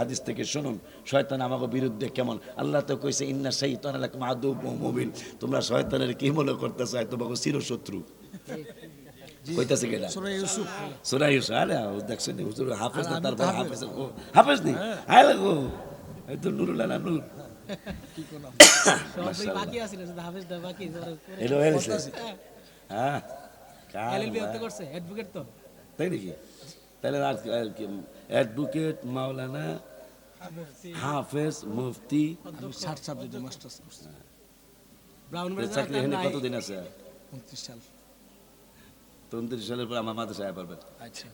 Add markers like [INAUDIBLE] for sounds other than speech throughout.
হাদিস থেকে শুনুন শয়তান আমাকে বিরুদ্ধে কেমন? আল্লাহ তো কইছে ইন্না শাইতান লাকুম আদুউম মুবিন। তোমরা শয়তানের কি মনে করতেছ? আর তোমাকে চিরশত্রু। কইতাছে কেডা? সূরা ইউসুফ। সূরা ইউসুফ আরে দেখছেন হুজুর হাফেজ না তারপর হাফেজ। ও হাফেজ নি? আয় লাগো। এই তো নুরুল আলা নূর সবাই বাকি আছে না হাফেজ দা বাকি? এটা হয়ে। গেছে হ্যাঁ এলএলবি করছে অ্যাডভোকেট তো। তাই নাকি? তাহলে আর অ্যাডভোকেট মাওলানা হাফেজ মুফতি ষাট সাবজেক্টে মাস্টার্স করছি চাকরি এখানে কতদিন আছে? উনত্রিশ সাল। উনত্রিশ সালের পর আমার মাদ্রাসায় পারবেন আচ্ছা।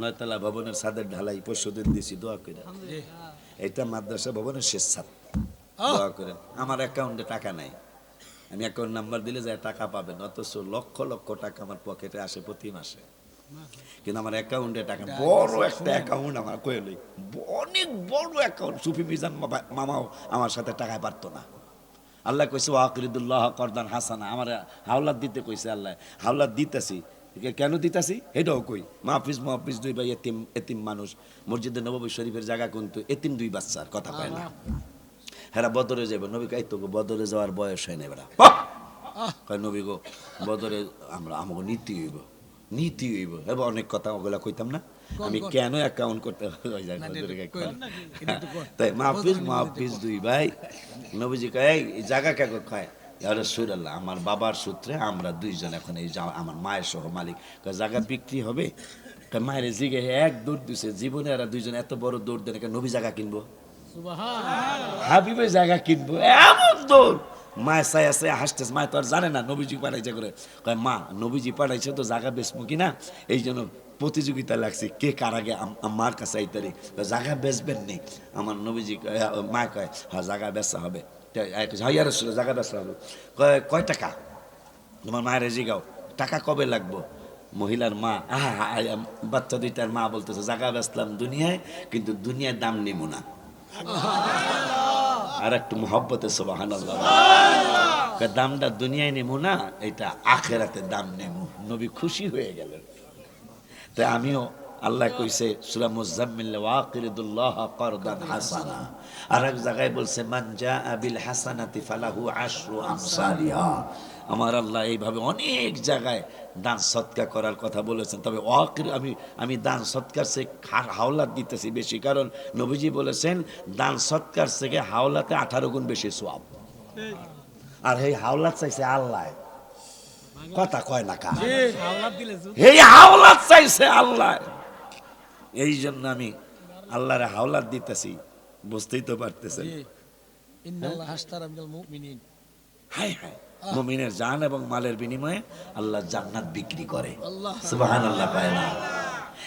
নয়তলা ভবনের ছাদের ঢালাই পরশু দিন দিছি দোয়া করে এটা মাদ্রাসা ভবনের শেষ ছাদ। দোয়া করেন আমার অ্যাকাউন্টে টাকা নাই। আমি অ্যাকাউন্ট নাম্বার দিলে যায় টাকা পাবেন অথচ লক্ষ লক্ষ টাকা আমার পকেটে আসে প্রতি মাসে। কিন্তু আমার অ্যাকাউন্টে টাকা বড় একটা অ্যাকাউন্ট আমার কইলে অনেক বড় অ্যাকাউন্ট সুফি মিজান মামাও আমার সাথে টাকা পারতো না। আল্লাহ কইছে ওয়াকরিদুল্লাহ করদান হাসানা। আমার হাওলাত দিতে কইছে আল্লাহ হাওলাত দিতেছি। কেন দিতাছি? এটাও কই মাহফিজ মাহফিজ দুই ভাই এতিম এতিম মানুষ। মসজিদে নবী শরীফের জায়গা কিন্তু এতিম দুই বাচ্চার কথা পায় না। হ্যাঁ বদরে যাবে নবী কাই তো বদরে যাওয়ার বয়স হয় না এবার। নবী গো বদরে আমরা আমাকে নীতি হইব। নীতি হইব। এবার অনেক কথা ওগুলা কইতাম না। আমি কেন? অ্যাকাউন্ট করতে। তাই মাহফিজ মাহফিজ দুই ভাই। নবীজি কয় জায়গা কে কয় ইয়ার আমার বাবার সূত্রে আমরা দুইজন এখন এই আমার মায়ের সহ মালিক। জায়গা বিক্রি হবে? মায়ের জিগে এক দৌড় দিছে জীবনে এরা দুইজন এত বড় দৌড় দেন নবী জায়গা কিনবো? হাবিবে জায়গা কিনবো এমন দৌড়। মায়ের সাই আছে হাসতেছে মায় তো আর জানে না নবীজি পাঠাইছে করে। কয় মা নবীজি পাঠাইছে তো জায়গা বেচবো কিনা এই জন্য প্রতিযোগিতা লাগছে কে কার আগে আমার কাছে আইতারি জায়গা বেচবেন নেই আমার নবীজি কয়, মা কয় হ্যাঁ জায়গা বেচা হবে। হাইয়ার জায়গা বেচা হবে। কয় কয় টাকা? তোমার মায়ের জিগাও টাকা কবে লাগবো? মহিলার মা বাচ্চা দুইটার মা বলতেছে জায়গা বেচলাম দুনিয়ায় কিন্তু দুনিয়ায় দাম নেব না। আর একটু মহব্বতে সোবাহান দামটা দুনিয়ায় নেব না, এটা আখেরাতে দাম নেব। নবী খুশি হয়ে গেলেন। তাই আমিও, আল্লাহ কইছে, সুরা মুজাম্মিল ওয়াকিরুল্লাহ করদান হাসানা। আর এক জায়গায় বলছে, মান জাআ বিল হাসানাতি ফালাহু আশরু আমসালিহা। আমার আল্লাহ এইভাবে অনেক জায়গায় দান সৎকার করার কথা বলেছেন। তবে ওয়াকির আমি আমি দান সৎকার সে হাওলাত দিতেছি বেশি। কারণ নবীজি বলেছেন দান সৎকার থেকে হাওলাতে আঠারো গুণ বেশি সোয়াব আর এই হাওলাত চাইছে আল্লাহ। কথা কয় না কা দিলে এই হাওলাত চাইছে আল্লাহ। এই জন্য আমি আল্লাহর হাওলাত দিতেছি বুঝতেই তো পারতেছেন। হাই হাই মুমিনের জান এবং মালের বিনিময়ে আল্লাহ জান্নাত বিক্রি করে। আল্লাহ। পায় না।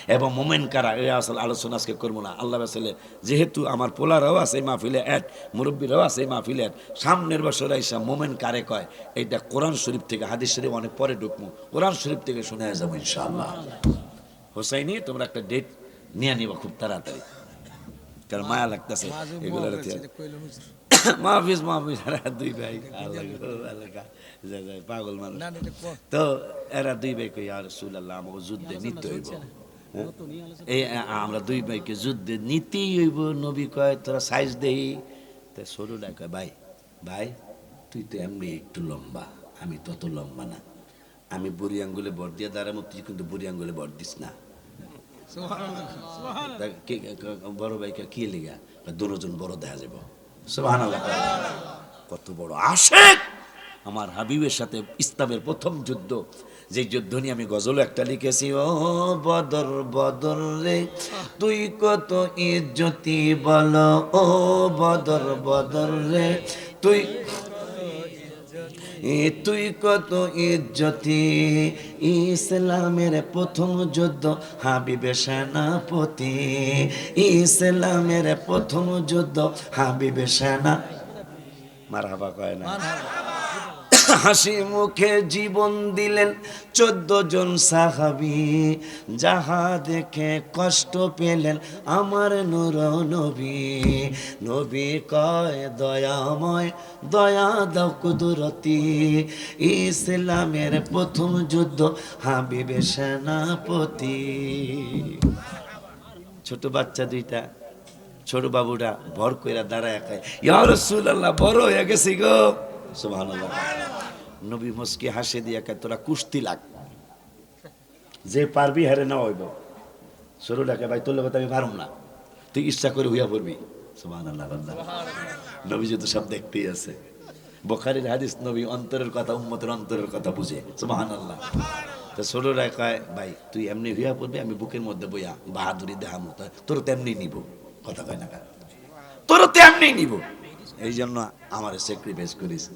এবং মোমেন কারা? এই আসলে আলোচনা আজকে করব না। আল্লাহ আসলে যেহেতু আমার পোলারাও আছে এই মাহফিলে এক মুরব্বীরাও আছে এই মাহফিলে এক। সামনের বছর আইসা মোমেন কারে কয়? এইটা কোরআন শরীফ থেকে হাদিস শরীফ অনেক পরে ঢুকবো। কোরআন শরীফ থেকে শুনে যাব ইনশাআল্লাহ। হোসাইনি তোমরা একটা ডেট নিয়ে নিবা খুব তাড়াতাড়ি। কারণ মায়া লাগতেছে। মাঝে [COUGHS] মাহফিজ মাহফিজ এরা দুই ভাই পাগল মানুষ। তো এরা দুই ভাই কই আর রসুল আল্লাহ আমাকে যুদ্ধে নিতে হইব। আলোচনা এই আমরা দুই ভাইকে যুদ্ধে নিতেই হইব। নবী কয় তোরা সাইজ দেই তা সরুটা কয় ভাই ভাই তুই তো এমনি একটু লম্বা আমি তত লম্বা না। আমি বুড়ি আঙ্গুলে বর দিয়ে দাঁড়াবো তুই কিন্তু বুড়ি আঙ্গুলে বর দিস না। বড় ভাইকে কি লিগা? দুজন বড় দেখা যাব কত বড় আশেক! আমার হাবিবের সাথে ইসলামের প্রথম যুদ্ধ। যে যুদ্ধ নিয়ে আমি গজল একটা লিখেছি, ও বদর বদর রে, তুই কত ইজ্জতি বল, ও বদর বদর রে, তুই তুই কত ইজ্জতি? ইসলামের প্রথম যুদ্ধ হাবিবে সেনাপতি। ইসলামের প্রথম যুদ্ধ হাবিবে সেনা। মারহাবা কয় না। হাসি মুখে জীবন দিলেন চোদ্দ জন সাহাবি। যাহা দেখে কষ্ট পেলেন আমার নূর নবী। নবী কয়, দয়াময়, দয়া দাও কুদরতি। ইসলামের প্রথম যুদ্ধ হাবিবে সেনাপতি। ছোট বাচ্চা দুইটা, ছোট বাবুটা ভর কইরা দাঁড়ায় খায় ইয়া রাসূলুল্লাহ, বড় হয়ে গেছি গো। সুবহানাল্লাহ। নবী মুস্কি হাসে দিয়া কয়, তোরা কুস্তি লাগ। যে পারবি হারে না হইব। সরুটাকে ভাই, তোর লোক আমি পারুম না। তুই ইচ্ছা করে হইয়া পড়বি। সুবহানাল্লাহ, বান্দা। নবী তো সব দেখতেই আছে। বখারির হাদিস, নবী অন্তরের কথা, উম্মতের অন্তরের কথা বুঝে। সুবহানাল্লাহ। তো ছোটরা কয়, ভাই, তুই এমনি হইয়া পড়বি, আমি বুকের মধ্যে বইয়া বাহাদুরি দেহামো তা তোর তেমনি নিব। কথা কয় না কা তোর তেমনি নিব। এই জন্য আমার স্যাক্রিফাইস করিস।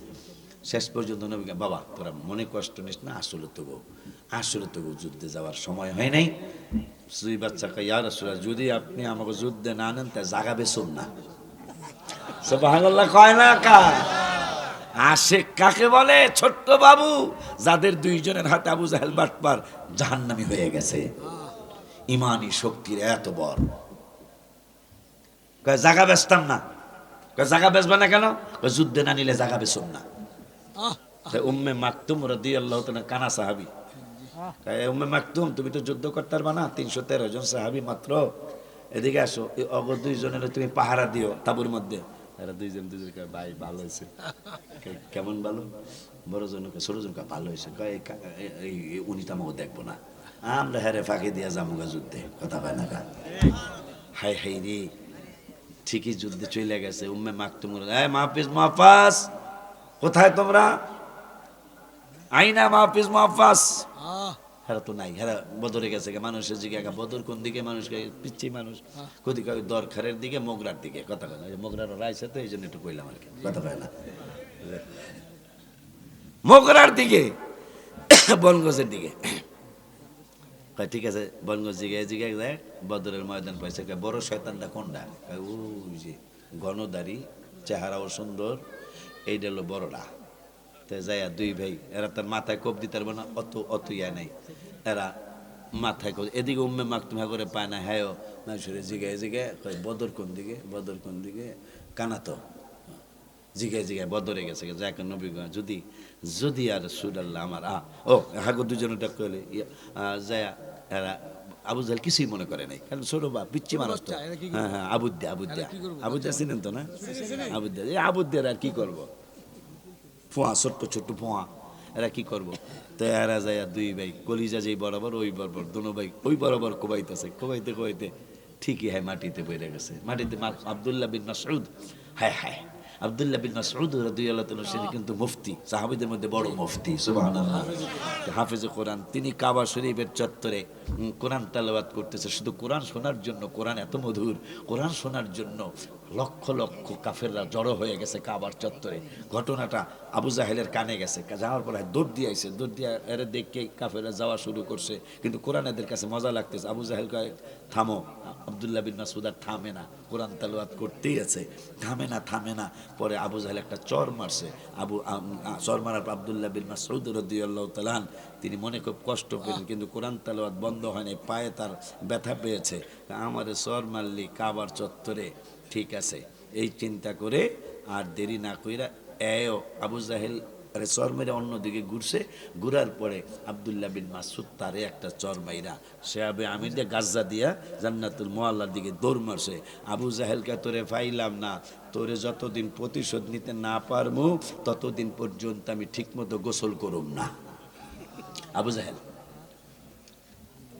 শেষ পর্যন্ত নবীকে বাবা, তোরা মনে কষ্ট নিস না, আসলে তবু আসলে তবু যুদ্ধে যাওয়ার সময় হয় নাই। সুই বাচ্চাকে ইয়ার আসলে যদি আপনি আমাকে যুদ্ধে না নেন, তা জাগা বেসুন না। কয় না কা? আশেক কাকে বলে? ছোট্ট বাবু, যাদের দুইজনের হাতে আবু জাহেল বাটপার জাহান্নামি হয়ে গেছে। ইমানি শক্তির এত বর। জাগা বেচতাম না। জাগা বেচবে না কেন? যুদ্ধে না নিলে জাগা বেচুন না। উম্মে মাকতুম রদি আল্লাহ কানা সাহাবি। উম্মে মাকতুম তুমি তো যুদ্ধ করতে পারবা না তিনশো তেরো জন সাহাবি মাত্র। এদিকে আসো এই অগ দুইজনের তুমি পাহারা দিও তাবুর মধ্যে। এরা দুইজন ভাই ভালো হয়েছে। কেমন ভালো? বড় জন কয়, ছোট জন কয়, ভালো হয়েছে। এই উনি তামাকে দেখব না। আমরা হ্যারে ফাঁকি দিয়া যামুগা যুদ্ধে। কথা পায় না হাই হাই রে ঠিকই যুদ্ধে চলে গেছে। উম্মে মাকতুম এই মাহফিজ মাহফাজ! কোথায় তোমরা? আইনা মাহফিজ। মাহফাজ হেরা তো নাই হেরা বদরে গেছে মানুষের দিকে একা বদর কোন দিকে? মানুষ। গে পিচ্ছি মানুষ কোদিকে দরখারের দিকে মোগরার দিকে কথা মোগরার রাইছে তো এই জন্য একটু কইলাম আর কি কথা কয় না। মোগরার দিকে বনগজের দিকে। ঠিক আছে বনগজ জিগে জিগে যায় বদরের ময়দান পাইছে। বড় শয়তানটা কোনটা? ওই যে গণদারি চেহারাও সুন্দর এইটা হলো বড়টা তো যাইয়া দুই ভাই, এরা তার মাথায় কোপ দিতে পারবে না, অত অত ইয়া নাই। এরা মাথায় কোপ এদিকে উম্মে মাকতুমা করে পায় না হ্যাঁ মানুষের জিগায় জিগায়, কয় বদর কোন দিকে, বদর কোন দিকে? কানাতো। জিগায় জিগায় বদরে গেছে যাক নবী যদি যদি আর সুডাল্লাহ আমার আ ও, হাগো দুজনে ডাক করলে যায়া এরা আবু জাহেল কিছুই মনে করে নাই। কারণ ছোট বা পিচ্ছি মানুষ তো। হ্যাঁ হ্যাঁ আবুদ্দা আবুদ্দা? আবুদ্দা চিনেন তো না? আবুদ্দা এই আবুদ্দের আর কি করব? ফোঁয়া ছোট্ট ছোট্ট ফোঁয়া। এরা কি করব? তো এরা যায় দুই ভাই কলিজা যেই বরাবর ওই বরাবর দোনো ভাই ওই বরাবর কোবাইতেছে। কোবাইতে কোবাইতে ঠিকই হ্যাঁ মাটিতে পড়ে গেছে। মাটিতে আবদুল্লাহ আব্দুল্লাহ বিন মাসউদ। হায় হায়। আব্দুল্লাহ বিন মাসউদ রাদিয়াল্লাহু তিনি কিন্তু মুফতি, সাহাবীদের মধ্যে বড় মুফতি, সুবহানাল্লাহ। হাফেজে কোরআন, তিনি কাবা শরীফের চত্বরে কোরআন তেলাওয়াত করতেছে। শুধু কোরআন শোনার জন্য, কোরআন এত মধুর, কোরআন শোনার জন্য লক্ষ লক্ষ কাফেররা জড়ো হয়ে গেছে কাবার চত্বরে। ঘটনাটা আবু জাহেলের কানে গেছে। যাওয়ার পরে দৌড় দিয়ে আইছে। দৌড় দিয়ে এরা দেখে কাফেররা যাওয়া শুরু করছে। কিন্তু কোরআন এদের কাছে মজা লাগতেছে। আবু জাহেল কয় থামো। আবদুল্লাহ বিন মাসুদ আর থামে না। কোরআন তালুয়াত করতেই আছে। থামে না থামে না। পরে আবু জাহেল একটা চর মারছে। আবু চর মারার পর আবদুল্লাহ বিন মাসউদ রদিয়াল্লাহু তাআলা তিনি মনে খুব কষ্ট পেলেন। কিন্তু কোরআন তালুয়াত বন্ধ হয়নি পায়ে তার ব্যথা পেয়েছে। আমারে চর মারলি কাবার চত্বরে। ঠিক আছে। এই চিন্তা করে আর দেরি না কইরা এও আবু জাহেল আরে চর মেরে অন্যদিকে ঘুরছে। ঘুরার পরে আবদুল্লাহ বিন মাসুদ তারে একটা চর মাইরা, সে আবে আমির দিয়ে গাজ্জা দিয়া জান্নাতুল মোয়াল্লার দিকে দৌড় মারছে। আবু জাহেলকে তোরে পাইলাম না, তোরে যতদিন প্রতিশোধ নিতে না পারব ততদিন পর্যন্ত আমি ঠিকমতো গোসল করুম না। আবু জাহেল।